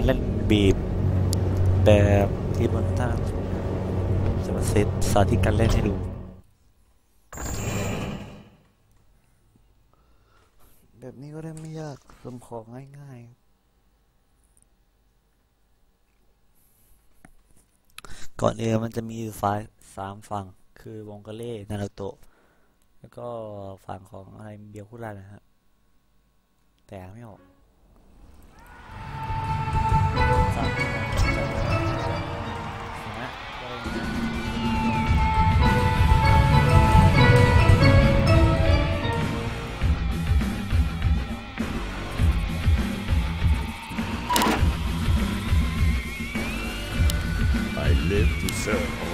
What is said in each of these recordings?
มาเล่นบีบแบบที่บนท่าจะมาเซตสาธิตการเล่นให้ดู แบบนี้ก็ได้ไม่ยากสมของง่ายๆ ก่อนเออมันจะมีอยู่ฝ่ายสามฝั่งคือวงกาเล่นารุโตะแล้วก็ฝั่งของอะไรเบียวคุรานะฮะแต่ไม่ออก live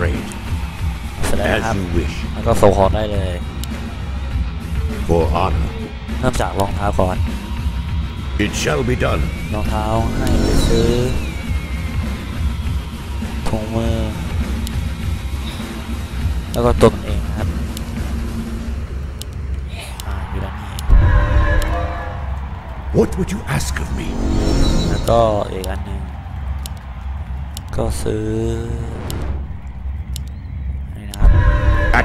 afraid. แสดงครับ As you wish. แล้วก็ส่งของได้เลย For honor. เริ่มจากรองเท้าก่อน It shall be done. รองเท้าให้ไปซื้อถุงมือ แล้วก็ตัวมันเองนะครับอ่าอยู่ด้านนี้ What would you ask of me? แล้วก็อีกอันหนึ่งก็ซื้อ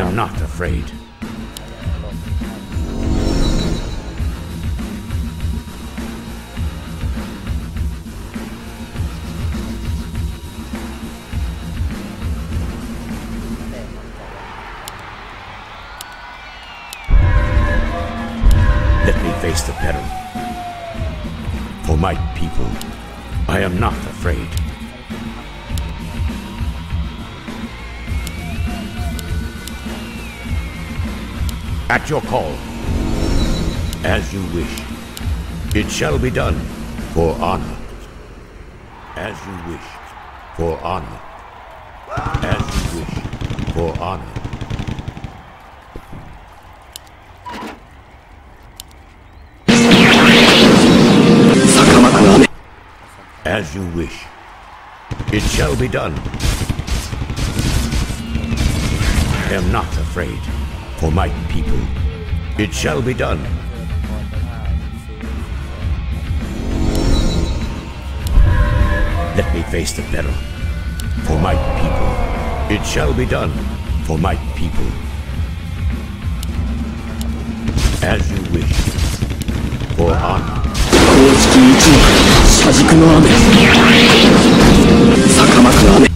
am not afraid. Let me face the peril. For my people, I am not afraid. At your call. As you wish. It shall be done for honor. As you wish. For honor. As you wish. For honor. As you wish. It shall be done. I am not afraid For my people. It shall be done. Let me face the peril. For my people. It shall be done. For my people. As you wish. For honor. 公式一枚車軸の雨坂巻の雨